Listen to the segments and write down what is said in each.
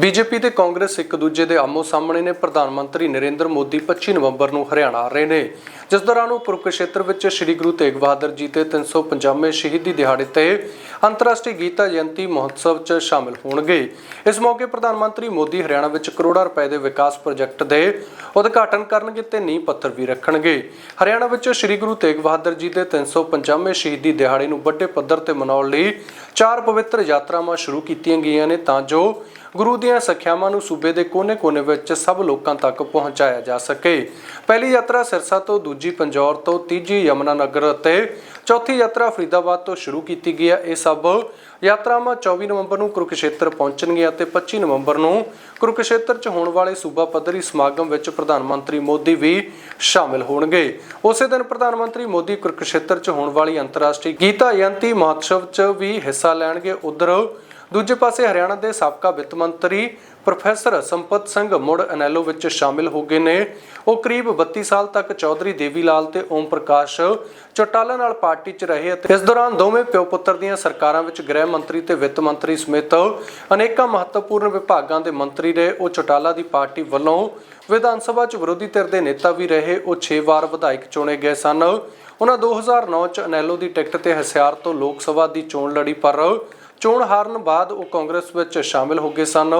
BJP ਤੇ ਕਾਂਗਰਸ ਇੱਕ ਦੂਜੇ ਦੇ ਆਮੋ ਸਾਹਮਣੇ ਨੇ। ਪ੍ਰਧਾਨ ਮੰਤਰੀ ਨਰਿੰਦਰ ਮੋਦੀ 25 ਨਵੰਬਰ ਨੂੰ ਹਰਿਆਣਾ ਆ ਰਹੇ ਨੇ। ਜਿਸ ਦੌਰਾਨ ਉਹ ਕੁਰੂਕਸ਼ੇਤਰ ਵਿੱਚ ਸ੍ਰੀ ਗੁਰੂ ਤੇਗ ਬਹਾਦਰ ਜੀ ਦੇ 350ਵੇਂ ਸ਼ਹੀਦੀ ਦਿਹਾੜੇ ਤੇ ਅੰਤਰਰਾਸ਼ਟਰੀ ਗੀਤਾ ਜਯੰਤੀ ਮਹੋਤਸਵ 'ਚ ਸ਼ਾਮਿਲ ਹੋਣਗੇ। ਇਸ ਮੌਕੇ ਪ੍ਰਧਾਨ ਮੰਤਰੀ ਮੋਦੀ ਹਰਿਆਣਾ ਵਿੱਚ ਕਰੋੜਾਂ ਰੁਪਏ ਦੇ ਵਿਕਾਸ ਪ੍ਰੋਜੈਕਟ ਦੇ ਉਦਘਾਟਨ ਕਰਨਗੇ ਤੇ ਨੀਂਹ ਪੱਥਰ ਵੀ ਰੱਖਣਗੇ। ਹਰਿਆਣਾ ਵਿੱਚ ਸ੍ਰੀ ਗੁਰੂ ਤੇਗ ਬਹਾਦਰ ਜੀ ਦੇ 350ਵੇਂ ਸ਼ਹੀਦੀ ਦਿਹਾੜੇ ਨੂੰ ਵੱਡੇ ਪੱਧਰ ਤੇ ਮਨਾਉਣ ਲਈ ਚਾਰ ਪਵਿੱਤਰ ਯਾਤਰਾਵਾਂ ਸ਼ੁਰੂ ਕੀਤੀਆਂ ਗਈਆਂ ਨੇ ਤਾਂ ਜੋ ਗੁਰੂ ਦੀਆਂ ਸਿੱਖਿਆਵਾਂ ਨੂੰ ਸੂਬੇ ਦੇ ਕੋਨੇ-ਕੋਨੇ ਵਿੱਚ ਸਭ ਲੋਕਾਂ ਤੱਕ ਪਹੁੰਚਾਇਆ ਜਾ ਸਕੇ। ਪਹਿਲੀ ਯਾਤਰਾ ਸਿਰਸਾ ਤੋਂ ਦੂਜੀ ਪੰਜੌਰ ਤੋਂ ਤੀਜੀ ਯਮਨਾ ਨਗਰ ਅਤੇ ਚੌਥੀ ਯਾਤਰਾ ਫਰੀਦਾਬਾਦ ਤੋਂ ਸ਼ੁਰੂ ਕੀਤੀ ਗਈ ਹੈ। ਇਹ ਸਭ ਯਾਤਰਾਵਾਂ 24 ਨਵੰਬਰ ਨੂੰ ਕੁਰੂਕਸ਼ੇਤਰ ਪਹੁੰਚਣਗੀਆਂ ਅਤੇ 25 ਨਵੰਬਰ ਨੂੰ ਕੁਰੂਕਸ਼ੇਤਰ 'ਚ ਹੋਣ ਵਾਲੇ ਸੂਬਾ ਪੱਧਰੀ ਸਮਾਗਮ ਵਿੱਚ ਪ੍ਰਧਾਨ ਮੰਤਰੀ ਮੋਦੀ ਵੀ ਸ਼ਾਮਿਲ ਹੋਣਗੇ। ਉਸੇ ਦਿਨ ਪ੍ਰਧਾਨ ਮੰਤਰੀ ਮੋਦੀ ਕੁਰੂਕਸ਼ੇਤਰ 'ਚ ਹੋਣ ਵਾਲੀ ਅੰਤਰਰਾਸ਼ਟਰੀ ਗੀਤਾ ਜਯੰਤੀ ਮਹੋਤਸਵ 'ਚ ਵੀ ਹਿੱਸਾ ਲੈਣਗੇ। ਉਧਰ ਦੂਜੇ ਪਾਸੇ ਹਰਿਆਣਾ ਦੇ ਸਾਬਕਾ ਵਿੱਤ ਮੰਤਰੀ ਪ੍ਰੋਫੈਸਰ ਸੰਪਤ ਸਿੰਘ ਮੁੜ ਅਨੈਲੋ ਵਿੱਚ ਸ਼ਾਮਿਲ ਹੋ ਗਏ ਨੇ। ਉਹ ਕਰੀਬ 32 ਸਾਲ ਤੱਕ ਚੌਧਰੀ ਦੇਵੀ ਲਾਲ ਤੇ ਓਮ ਪ੍ਰਕਾਸ਼ ਚੌਟਾਲਾ ਨਾਲ ਪਾਰਟੀ 'ਚ ਰਹੇ ਅਤੇ ਇਸ ਦੌਰਾਨ ਦੋਵੇਂ ਪਿਓ ਪੁੱਤਰ ਦੀਆਂ ਸਰਕਾਰਾਂ ਵਿੱਚ ਗ੍ਰਹਿ ਮੰਤਰੀ ਤੇ ਵਿੱਤ ਮੰਤਰੀ ਸਮੇਤ ਅਨੇਕਾਂ ਮਹੱਤਵਪੂਰਨ ਵਿਭਾਗਾਂ ਦੇ ਮੰਤਰੀ ਰਹੇ। ਉਹ ਚੌਟਾਲਾ ਦੀ ਪਾਰਟੀ ਵੱਲੋਂ ਵਿਧਾਨ ਸਭਾ 'ਚ ਵਿਰੋਧੀ ਧਿਰ ਦੇ ਨੇਤਾ ਵੀ ਰਹੇ। ਉਹ 6 ਵਾਰ ਵਿਧਾਇਕ ਚੁਣੇ ਗਏ ਸਨ। ਉਹਨਾਂ 2009 'ਚ ਅਨੈਲੋ ਦੀ ਟਿਕਟ ਤੇ ਹਸਿਆਰ ਤੋਂ ਲੋਕ ਸਭਾ ਦੀ ਚੋਣ ਲੜੀ ਪਰ ਚੋਣ ਹਾਰਨ ਬਾਅਦ ਉਹ ਕਾਂਗਰਸ ਵਿੱਚ ਸ਼ਾਮਿਲ ਹੋ ਗਏ ਸਨ।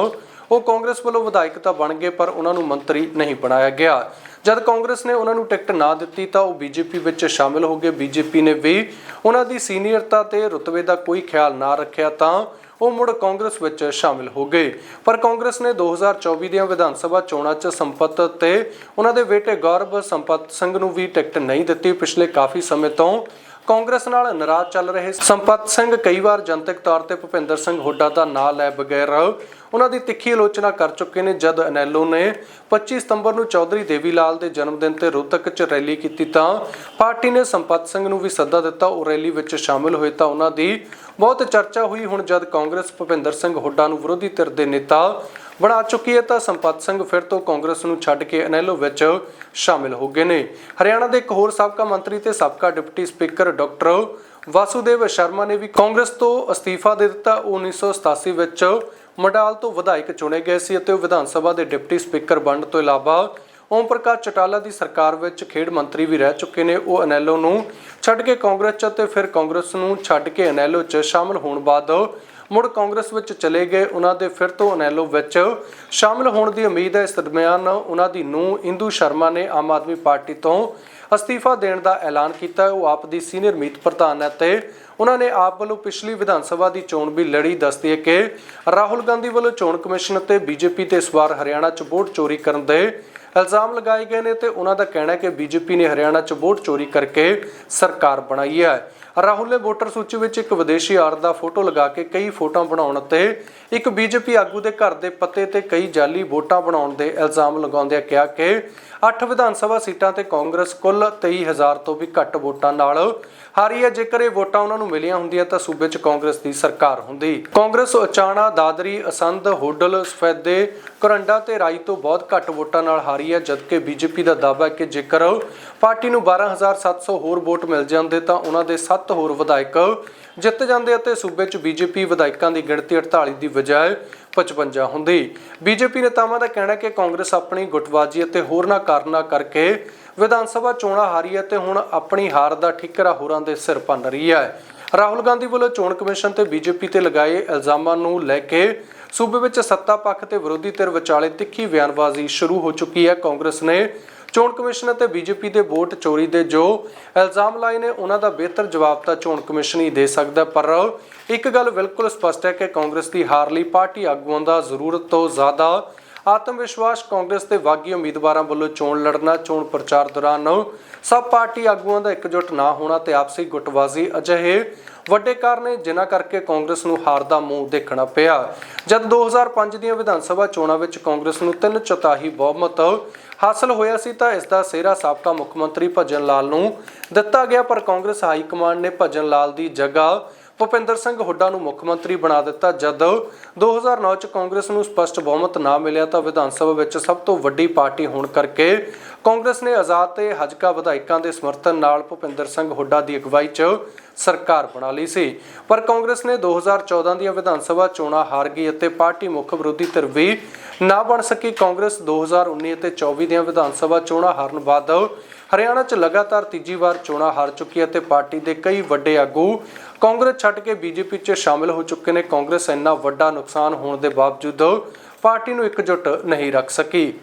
ਉਹ ਕਾਂਗਰਸ ਵੱਲੋਂ ਵਿਧਾਇਕ ਤਾਂ ਬਣ ਗਏ, ਪਰ ਉਹਨਾਂ ਨੂੰ ਮੰਤਰੀ ਨਹੀਂ ਬਣਾਇਆ ਗਿਆ। ਜਦ ਕਾਂਗਰਸ ਨੇ ਉਹਨਾਂ ਨੂੰ ਟਿਕਟ ਨਾ ਦਿੱਤੀ ਤਾਂ ਉਹ ਬੀਜੇਪੀ ਵਿੱਚ ਸ਼ਾਮਿਲ ਹੋ ਗਏ। ਬੀਜੇਪੀ ਨੇ ਵੀ ਉਹਨਾਂ ਦੀ ਸੀਨੀਅਰਤਾ ਤੇ ਰੁਤਬੇ ਦਾ ਕੋਈ ਖਿਆਲ ਨਾ ਰੱਖਿਆ ਤਾਂ ਉਹ ਮੁੜ ਕਾਂਗਰਸ ਵਿੱਚ ਸ਼ਾਮਿਲ ਹੋ ਗਏ। ਪਰ ਕਾਂਗਰਸ ਨੇ 2024 ਦੀਆਂ ਵਿਧਾਨ ਸਭਾ ਚੋਣਾਂ 'ਚ ਸੰਪਤ ਤੇ ਉਹਨਾਂ ਦੇ ਬੇਟੇ ਗੌਰਵ ਸੰਪਤ ਸਿੰਘ ਨੂੰ ਵੀ ਟਿਕਟ ਨਹੀਂ ਦਿੱਤੀ। ਪਿਛਲੇ ਕਾਫੀ ਸਮੇਂ ਤੋਂ ਕਾਂਗਰਸ ਨਾਲ ਨਾਰਾਜ਼ ਚੱਲ ਰਹੇ ਸੰਪਤ ਸਿੰਘ ਕਈ ਵਾਰ ਜਨਤਕ ਤੌਰ ਤੇ ਭੁਪਿੰਦਰ ਸਿੰਘ ਹੁੱਡਾ ਦਾ ਨਾਂ ਲੈ ਬਗੈਰ ਉਹਨਾਂ ਦੀ ਤਿੱਖੀ ਆਲੋਚਨਾ ਕਰ ਚੁੱਕੇ ਨੇ ਜਦ ਅਨੈਲੋ ਨੇ 25 ਸਤੰਬਰ ਨੂੰ ਚੌਧਰੀ ਦੇਵੀ ਲਾਲ ਦੇ ਜਨਮ ਦਿਨ ਤੇ ਰੋਹਤਕ 'ਚ ਰੈਲੀ ਕੀਤੀ ਤਾਂ ਪਾਰਟੀ ਨੇ ਸੰਪਤ ਸਿੰਘ ਨੂੰ ਵੀ ਸੱਦਾ ਦਿੱਤਾ। ਉਹ ਰੈਲੀ ਵਿੱਚ ਸ਼ਾਮਿਲ ਹੋਏ ਤਾਂ ਉਹਨਾਂ ਦੀ ਬਹੁਤ ਚਰਚਾ ਹੋਈ। ਹੁਣ ਜਦ ਕਾਂਗਰਸ ਭੁਪਿੰਦਰ ਸਿੰਘ ਹੁੱਡਾ ਨੂੰ ਵਿਰੋਧੀ ਧਿਰ ਦੇ ਨੇਤਾ ਬਣਾ ਚੁੱਕੀ ਹੈ ਤਾਂ ਸੰਪਤ ਸਿੰਘ ਫਿਰ ਤੋਂ ਕਾਂਗਰਸ ਨੂੰ ਛੱਡ ਕੇ ਅਨੈਲੋ ਵਿੱਚ ਸ਼ਾਮਿਲ ਹੋ ਗਏ ਨੇ। ਹਰਿਆਣਾ ਦੇ ਇੱਕ ਹੋਰ ਸਾਬਕਾ ਮੰਤਰੀ ਤੇ ਸਾਬਕਾ deputy speaker doctor Vasudev Sharma ਨੇ ਵੀ ਕਾਂਗਰਸ ਤੋਂ ਅਸਤੀਫਾ ਦੇ ਦਿੱਤਾ। ਉਹ 1987 ਵਿੱਚ ਮਡਾਲ ਤੋਂ ਵਿਧਾਇਕ ਚੁਣੇ ਗਏ ਸੀ ਅਤੇ ਉਹ ਵਿਧਾਨ ਸਭਾ ਦੇ ਡਿਪਟੀ ਸਪੀਕਰ ਬਣਨ ਤੋਂ ਇਲਾਵਾ ਓਮ ਪ੍ਰਕਾਸ਼ ਚਟਾਲਾ ਦੀ ਸਰਕਾਰ ਵਿੱਚ ਖੇਡ ਮੰਤਰੀ ਵੀ ਰਹਿ ਚੁੱਕੇ ਨੇ। ਉਹ ਅਨੈਲੋ ਨੂੰ ਛੱਡ ਕੇ ਕਾਂਗਰਸ 'ਚ ਤੇ ਫਿਰ ਕਾਂਗਰਸ ਨੂੰ ਛੱਡ ਕੇ ਅਨੈਲੋ 'ਚ ਸ਼ਾਮਲ ਹੋਣ ਬਾਅਦ ਮੁੜ ਕਾਂਗਰਸ ਵਿੱਚ ਚਲੇ ਗਏ। ਉਹਨਾਂ ਦੇ ਫਿਰ ਤੋਂ ਅਨੈਲੋ ਵਿੱਚ ਸ਼ਾਮਲ ਹੋਣ ਦੀ ਉਮੀਦ ਹੈ। ਇਸ ਦਰਮਿਆਨ ਉਹਨਾਂ ਦੀ ਨੂੰ ਇੰਦੂ ਸ਼ਰਮਾ ਨੇ ਆਮ ਆਦਮੀ ਪਾਰਟੀ ਤੋਂ ਅਸਤੀਫਾ ਦੇਣ ਦਾ ਐਲਾਨ ਕੀਤਾ। ਉਹ ਆਪ ਦੀ ਸੀਨੀਅਰ ਮੀਤ ਪ੍ਰਧਾਨ ਹੈ ਤੇ ਉਹਨਾਂ ਨੇ ਆਪ ਵੱਲੋਂ ਪਿਛਲੀ ਵਿਧਾਨ ਸਭਾ ਦੀ ਚੋਣ ਵੀ ਲੜੀ। ਦੱਸਦੀ ਹੈ ਕਿ ਰਾਹੁਲ ਗਾਂਧੀ ਵੱਲੋਂ ਚੋਣ ਕਮਿਸ਼ਨ ਤੇ ਬੀਜੇਪੀ ਤੇ ਇਸ ਵਾਰ ਹਰਿਆਣਾ 'ਚ ਵੋਟ ਚੋਰੀ ਕਰਨ ਦੇ ਇਲਜ਼ਾਮ ਲਗਾਏ ਗਏ ਨੇ ਤੇ ਉਹਨਾਂ ਦਾ ਕਹਿਣਾ ਹੈ ਕਿ ਬੀਜੇਪੀ ਨੇ ਹਰਿਆਣਾ 'ਚ ਵੋਟ ਚੋਰੀ ਕਰਕੇ ਸਰਕਾਰ ਬਣਾਈ ਹੈ। ਰਾਹੁਲ ਨੇ ਵੋਟਰ ਸੂਚੀ ਵਿੱਚ ਇੱਕ ਵਿਦੇਸ਼ੀ ਆੜ ਦਾ ਫੋਟੋ ਲਗਾ ਕੇ ਕਈ ਫੋਟੋਆਂ ਬਣਾਉਣ ਅਤੇ ਇੱਕ ਬੀਜੇਪੀ ਆਗੂ ਦੇ ਘਰ ਦੇ ਪਤੇ ਤੇ ਕਈ ਜਾਲੀ ਵੋਟਾਂ ਬਣਾਉਣ ਦੇ ਇਲਜ਼ਾਮ ਲਗਾਉਂਦਿਆਂ ਕਿਹਾ ਕਿ 8 ਵਿਧਾਨ ਸਭਾ ਸੀਟਾਂ ਤੇ ਕਾਂਗਰਸ ਕੁੱਲ 23000 ਤੋਂ ਵੀ ਘੱਟ ਵੋਟਾਂ ਨਾਲ ਹਾਰੀ ਹੈ। ਜੇਕਰ ਇਹ ਵੋਟਾਂ ਉਹਨਾਂ ਨੂੰ ਮਿਲੀਆਂ ਹੁੰਦੀਆਂ ਤਾਂ ਸੂਬੇ 'ਚ ਕਾਂਗਰਸ ਦੀ ਸਰਕਾਰ ਹੁੰਦੀ। ਕਾਂਗਰਸ ਉਚਾਣਾ ਦਾਦਰੀ, ਅਸੰਧ, ਹੋਡਲ, ਸਫੈਦੇ ਕਰੰਡਾ ਤੇ ਰਾਈ ਤੋਂ ਬਹੁਤ ਘੱਟ ਵੋਟਾਂ ਨਾਲ ਹਾਰੀ ਹੈ। ਜਦਕਿ ਬੀਜੇਪੀ ਦਾ ਦਾਅਵਾ ਹੈ ਕਿ ਜੇਕਰ ਪਾਰਟੀ ਨੂੰ 12700 ਹੋਰ ਵੋਟ ਮਿਲ ਜਾਂਦੇ ਤਾਂ ਉਹਨਾਂ ਦੇ 7 ਹੋਰ ਵਿਧਾਇਕ ਜਿੱਤ ਜਾਂਦੇ ਅਤੇ ਸੂਬੇ 'ਚ ਬੀਜੇਪੀ ਵਿਧਾਇਕਾਂ ਦੀ ਗਿਣਤੀ 48 ਦੀ ਬਜਾਏ 55 ਹੁੰਦੀ। ਬੀਜੇਪੀ ਨੇਤਾਵਾਂ ਦਾ ਕਹਿਣਾ ਹੈ ਕਿ ਕਾਂਗਰਸ ਆਪਣੀ ਗੁੱਟਬਾਜ਼ੀ ਅਤੇ ਹੋਰਨਾਂ ਕਾਰਨਾਂ ਕਰਕੇ ਵਿਧਾਨ ਸਭਾ ਚੋਣਾਂ ਹਾਰੀ ਹੈ ਤੇ ਹੁਣ ਆਪਣੀ ਹਾਰ ਦਾ ਠਿਕਰਾ ਹੋਰਾਂ ਦੇ ਸਿਰ ਭੰਨ ਰਹੀ ਹੈ। ਰਾਹੁਲ ਗਾਂਧੀ ਵੱਲੋਂ ਚੋਣ ਕਮਿਸ਼ਨ ਤੇ ਬੀਜੇਪੀ ਤੇ ਲਗਾਏ ਇਲਜ਼ਾਮਾਂ ਨੂੰ ਲੈ ਕੇ ਸੂਬੇ ਵਿੱਚ ਸੱਤਾ ਪੱਖ ਤੇ ਵਿਰੋਧੀ ਧਿਰ ਵਿਚਾਲੇ ਤਿੱਖੀ ਬਿਆਨਬਾਜ਼ੀ ਸ਼ੁਰੂ ਹੋ ਚੁੱਕੀ ਹੈ। ਕਾਂਗਰਸ ਨੇ ਚੋਣ ਕਮਿਸ਼ਨ ਅਤੇ ਬੀਜੇਪੀ ਦੇ ਵੋਟ ਚੋਰੀ ਦੇ ਜੋ ਇਲਜ਼ਾਮ ਲਾਏ ਨੇ, ਉਹਨਾਂ ਦਾ ਬਿਹਤਰ ਜਵਾਬ ਤਾਂ ਚੋਣ ਕਮਿਸ਼ਨ ਹੀ ਦੇ ਸਕਦਾ ਪਰ ਇੱਕ ਗੱਲ ਬਿਲਕੁਲ ਸਪਸ਼ਟ ਹੈ ਕਿ ਕਾਂਗਰਸ ਦੀ ਹਾਰ ਲਈ ਪਾਰਟੀ ਆਗੂਆਂ ਦਾ ਜ਼ਰੂਰਤ ਤੋਂ ਜ਼ਿਆਦਾ ਆਤਮ ਵਿਸ਼ਵਾਸ, ਕਾਂਗਰਸ ਦੇ ਬਾਗੀ ਉਮੀਦਵਾਰਾਂ ਵੱਲੋਂ ਚੋਣ ਲੜਨਾ, ਚੋਣ ਪ੍ਰਚਾਰ ਦੌਰਾਨ ਸਭ ਪਾਰਟੀ ਆਗੂਆਂ ਦਾ ਇਕਜੁੱਟ ਨਾ ਹੋਣਾ ਤੇ ਆਪਸੀ ਗੁੱਟਬਾਜ਼ੀ ਅਜਿਹੇ ਵੱਡੇ ਕਾਰਨ ਨੇ, ਜਿਨ੍ਹਾਂ ਕਰਕੇ ਕਾਂਗਰਸ ਨੂੰ ਹਾਰ ਦਾ ਮੂੰਹ ਦੇਖਣਾ ਪਿਆ। ਜਦ 2005 ਦੀਆਂ ਵਿਧਾਨ ਸਭਾ ਚੋਣਾਂ ਵਿੱਚ ਕਾਂਗਰਸ ਨੂੰ ਤਿੰਨ ਚੌਥਾਈ ਬਹੁਮਤ ਹਾਸਲ ਹੋਇਆ ਸੀ, ਤਾਂ ਇਸ ਦਾ ਸਿਹਰਾ ਸਾਬਕਾ ਮੁੱਖ ਮੰਤਰੀ ਭਜਨ ਲਾਲ ਨੂੰ ਦਿੱਤਾ ਗਿਆ, ਪਰ ਕਾਂਗਰਸ ਹਾਈ ਕਮਾਂਡ ਨੇ ਭਜਨ ਲਾਲ ਦੀ ਜਗ੍ਹਾ ਭੁਪਿੰਦਰ ਸਿੰਘ ਹੁੱਡਾ ਨੂੰ ਮੁੱਖ ਮੰਤਰੀ ਬਣਾ ਦਿੱਤਾ ਜਦ 2009 ਚ ਕਾਂਗਰਸ ਨੂੰ ਸਪਸ਼ਟ ਬਹੁਮਤ ਨਾ ਮਿਲਿਆ ਤਾਂ ਵਿਧਾਨ ਸਭਾ ਵਿੱਚ ਸਭ ਤੋਂ ਵੱਡੀ ਪਾਰਟੀ ਹੋਣ ਕਰਕੇ ਕਾਂਗਰਸ ਨੇ ਆਜ਼ਾਦ ਤੇ ਹਜਕਾ ਵਿਧਾਇਕਾਂ ਦੇ ਸਮਰਥਨ ਨਾਲ ਭੁਪਿੰਦਰ ਸਿੰਘ ਹੁੱਡਾ ਦੀ ਅਗਵਾਈ 'ਚ ਸਰਕਾਰ ਬਣਾ ਲਈ ਸੀ। ਪਰ ਕਾਂਗਰਸ ਨੇ 2014 ਦੀਆਂ ਵਿਧਾਨ ਸਭਾ ਚੋਣਾਂ ਹਾਰ ਗਈ ਅਤੇ ਪਾਰਟੀ ਮੁੱਖ ਵਿਰੋਧੀ ਧਿਰ ਵੀ ਨਾ ਬਣ ਸਕੀ। ਕਾਂਗਰਸ 2019 ਅਤੇ 24 ਦੀਆਂ ਵਿਧਾਨ ਸਭਾ ਚੋਣਾਂ ਹਾਰਨ ਬਾਅਦ ਹਰਿਆਣਾ 'ਚ ਲਗਾਤਾਰ ਤੀਜੀ ਵਾਰ ਚੋਣਾਂ ਹਾਰ ਚੁੱਕੀ ਹੈ ਤੇ ਪਾਰਟੀ ਦੇ ਕਈ ਵੱਡੇ ਆਗੂ ਕਾਂਗਰਸ ਛੱਡ ਕੇ ਬੀਜੇਪੀ 'ਚ ਸ਼ਾਮਿਲ ਹੋ ਚੁੱਕੇ ਨੇ। ਕਾਂਗਰਸ ਇੰਨਾ ਵੱਡਾ ਨੁਕਸਾਨ ਹੋਣ ਦੇ ਬਾਵਜੂਦ ਪਾਰਟੀ ਨੂੰ ਇਕਜੁੱਟ ਨਹੀਂ ਰੱਖ ਸਕੀ।